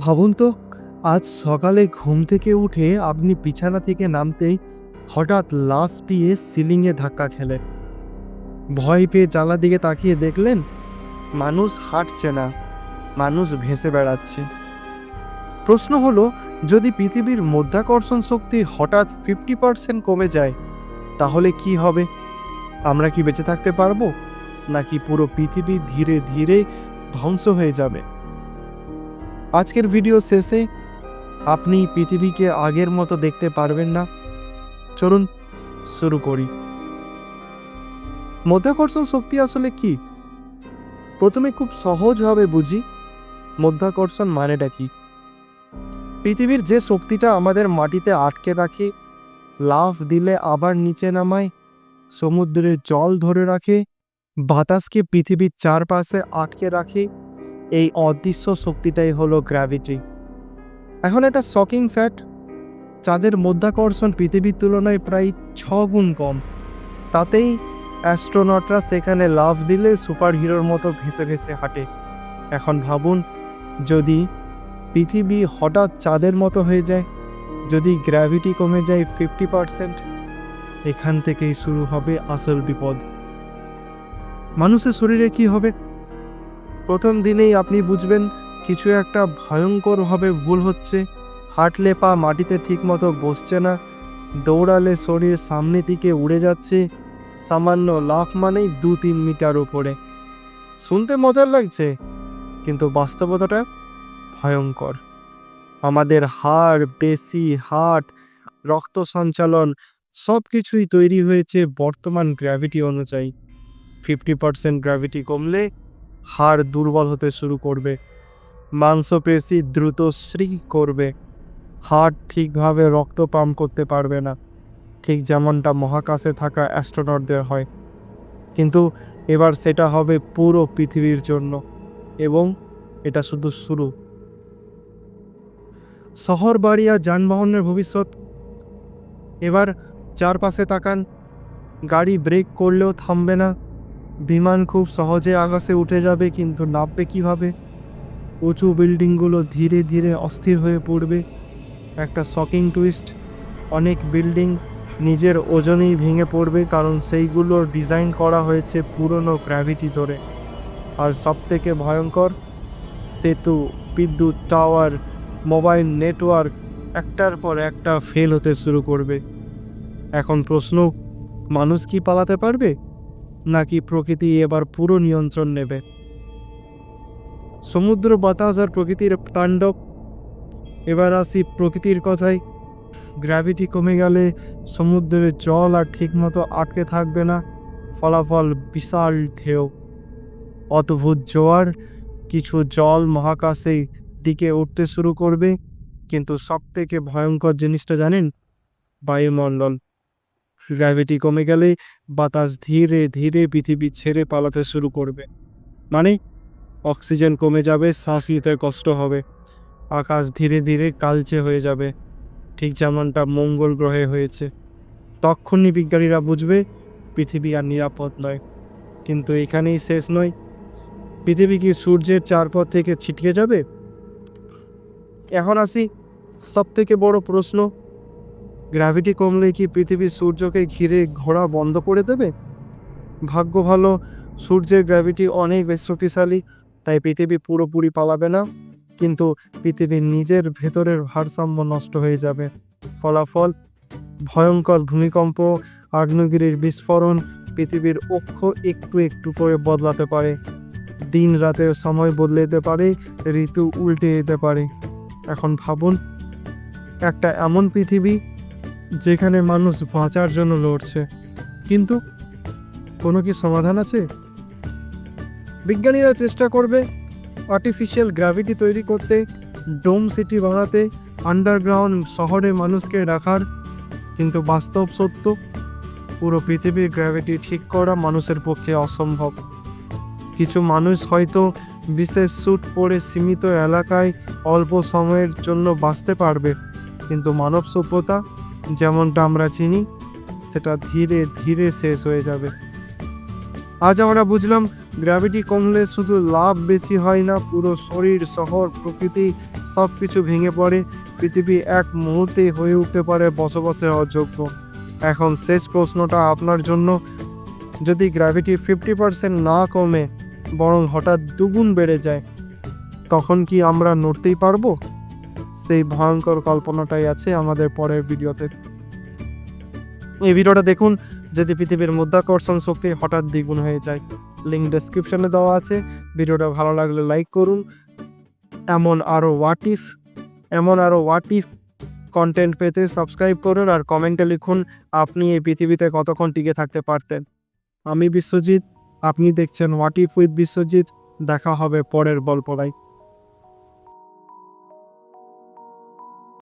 ভাবুন তো, আজ সকালে ঘুম থেকে উঠে আপনি বিছানা থেকে নামতেই হঠাৎ লাফ দিয়ে সিলিংয়ে ধাক্কা খেলেন। ভয় পেয়ে জানলা দিকে তাকিয়ে দেখলেন, মানুষ হাঁটছে না, মানুষ ভেসে বেড়াচ্ছে। প্রশ্ন হলো, যদি পৃথিবীর মধ্যাকর্ষণ শক্তি হঠাৎ ফিফটি পার্সেন্ট কমে যায়, তাহলে কি হবে? আমরা কি বেঁচে থাকতে পারব? নাকি পুরো পৃথিবী ধীরে ধীরে ধ্বংস হয়ে যাবে? আজকের ভিডিও শেষে আপনি পৃথিবীকে আগের মতো দেখতে পারবেন না। চলুন শুরু করি। মধ্যাকর্ষণ শক্তি আসলে কি? প্রথমে খুব সহজভাবে বুঝি, মধ্যাকর্ষণ মানেটা কি? পৃথিবীর যে শক্তিটা আমাদের মাটিতে আটকে রাখে, লাফ দিলে আবার নিচে নামায়, সমুদ্রের জল ধরে রাখে, বাতাসকে পৃথিবীর চারপাশে আটকে রাখে এই অদৃশ্য শক্তিটাই হলো গ্র্যাভিটি এখন একটা শকিং ফ্যাক্ট চাঁদের মধ্যাকর্ষণ পৃথিবীর তুলনায় প্রায় ছ গুণ কম, তাতেই অ্যাস্ট্রোনটরা সেখানে লাভ দিলে সুপার হিরোর মতো ভেসে ভেসে হাঁটে। এখন ভাবুন, যদি পৃথিবী হঠাৎ চাঁদের মতো হয়ে যায়, যদি গ্র্যাভিটি কমে যায় ফিফটি পারসেন্ট এখান থেকেই শুরু হবে আসল বিপদ। মানুষের শরীরে কি হবে? প্রথম দিনেই আপনি বুঝবেন কিছু একটা ভয়ঙ্করভাবে ভুল হচ্ছে। হাঁটলে পা মাটিতে ঠিকমতো বসছে না। দৌড়ালে শরীর সামনের দিকে উড়ে যাচ্ছে। সামান্য লাফ মানেই দু তিন মিটার উপরে। শুনতে মজার লাগছে, কিন্তু বাস্তবতাটা ভয়ঙ্কর। আমাদের হাড় পেশি হার্ট রক্ত সঞ্চালন সব কিছুই তৈরি হয়েছে বর্তমান গ্র্যাভিটি অনুযায়ী। ফিফটি পার্সেন্ট গ্র্যাভিটি কমলে হাড় দুর্বল হতে শুরু করবে। মাংসপেশি দ্রুত শ্রী করবে। হার্ট ঠিকভাবে রক্ত পাম্প করতে পারবে না। ঠিক যেমনটা মহাকাশে থাকা অ্যাস্ট্রোনটদের হয়। কিন্তু এবার সেটা হবে পুরো পৃথিবীর জন্য এবং এটা শুধু শুরু। শহর, বাড়ি আর যানবাহনের ভবিষ্যৎ। এবার চারপাশে তাকান। গাড়ি ব্রেক করলেও থামবে না। বিমান খুব সহজে আকাশে উঠে যাবে, কিন্তু নামবে কীভাবে? উঁচু বিল্ডিংগুলো ধীরে ধীরে অস্থির হয়ে পড়বে। একটা শকিং টুইস্ট অনেক বিল্ডিং নিজের ওজনেই ভেঙে পড়বে, কারণ সেইগুলোর ডিজাইন করা হয়েছে পুরনো গ্র্যাভিটি ধরে। আর সবথেকে ভয়ঙ্কর, সেতু, বিদ্যুৎ টাওয়ার মোবাইল নেটওয়ার্ক একটার পর একটা ফেল হতে শুরু করবে। এখন প্রশ্ন, মানুষ কি পালাতে পারবে? নাকি প্রকৃতি এবার পুরো নিয়ন্ত্রণ নেবে? সমুদ্র বাতাস আর প্রকৃতির তাণ্ডব। এবার আসি প্রকৃতির কথায়। গ্র্যাভিটি কমে গেলে সমুদ্রের জল আর ঠিকমতো আটকে থাকবে না। ফলাফল বিশাল ঢেউ। অদ্ভুত জোয়ার, কিছু জল মহাকাশে দিকে উঠতে শুরু করবে। কিন্তু সবথেকে ভয়ঙ্কর জিনিসটা জানেন? বায়ুমণ্ডল। গ্র্যাভিটি কমে গেলে বাতাস ধীরে ধীরে পৃথিবী ছেড়ে পালাতে শুরু করবে। মানে অক্সিজেন কমে যাবে, শ্বাস নিতে কষ্ট হবে। আকাশ ধীরে ধীরে কালচে হয়ে যাবে। ঠিক যেমনটা মঙ্গল গ্রহে হয়েছে। তখনই বিজ্ঞানীরা বুঝবে, পৃথিবী আর নিরাপদ নয়। কিন্তু এখানেই শেষ নয়। পৃথিবী কি সূর্যের চারপথ থেকে ছিটকে যাবে? এখন আসি সব থেকে বড় প্রশ্ন। গ্র্যাভিটি কমলে কি পৃথিবী সূর্যকে ঘিরে ঘোরা বন্ধ করে দেবে? ভাগ্য ভালো, সূর্যের গ্র্যাভিটি অনেক বেশ শক্তিশালী, তাই পৃথিবী পুরোপুরি পালাবে না। কিন্তু পৃথিবীর নিজের ভেতরের ভারসাম্য নষ্ট হয়ে যাবে। ফলাফল, ভয়ঙ্কর ভূমিকম্প, আগ্নেয়গিরির বিস্ফোরণ, পৃথিবীর অক্ষ একটু একটু করে বদলাতে পারে। দিন রাতের সময় বদলে যেতে পারে, ঋতু উল্টে যেতে পারে। এখন ভাবুন, একটা এমন পৃথিবী যেখানে মানুষ বাঁচার জন্য লড়ছে। কিন্তু কোনো কি সমাধান আছে? বিজ্ঞানীরা চেষ্টা করবে আর্টিফিশিয়াল গ্র্যাভিটি তৈরি করতে ডোম সিটি বানাতে আন্ডারগ্রাউন্ড শহরে মানুষকে রাখার। কিন্তু বাস্তব সত্য, পুরো পৃথিবীর গ্র্যাভিটি ঠিক করা মানুষের পক্ষে অসম্ভব। কিছু মানুষ হয়তো বিশেষ স্যুট পরে সীমিত এলাকায় অল্প সময়ের জন্য বাঁচতে পারবে, কিন্তু মানব সভ্যতা যেমনটা আমরা চিনি, সেটা ধীরে ধীরে শেষ হয়ে যাবে। আজ আমরা বুঝলাম গ্র্যাভিটি কমলে শুধু লাভ বেশি হয় না, পুরো শরীর, শহর, প্রকৃতি সব কিছু ভেঙে পড়ে। পৃথিবী এক মুহূর্তেই হয়ে উঠতে পারে বসবাসের অযোগ্য। এখন শেষ প্রশ্নটা আপনার জন্য। যদি গ্র্যাভিটি ফিফটি পার্সেন্ট না কমে, বরং হঠাৎ দুগুণ বেড়ে যায়, তখন কি আমরা নড়তেই পারব? সেই ভয়ঙ্কর কল্পনাটাই আছে আমাদের পরের ভিডিওতে। এই ভিডিওটা দেখুন, যদি পৃথিবীর মুদ্রাকর্ষণ শক্তি হঠাৎ দ্বিগুণ হয়ে যায় লিঙ্ক ডেসক্রিপশনে দেওয়া আছে। ভিডিওটা ভালো লাগলে লাইক করুন। এমন আরও হোয়াট ইফ এমন আরও হোয়াট ইফ কন্টেন্ট পেতে সাবস্ক্রাইব করুন আর কমেন্টে লিখুন, আপনি এই পৃথিবীতে কতক্ষণ টিকে থাকতে পারতেন। আমি বিশ্বজিৎ, আপনি দেখছেন হোয়াট ইফ উইথ বিশ্বজিৎ। দেখা হবে পরের গল্পটাই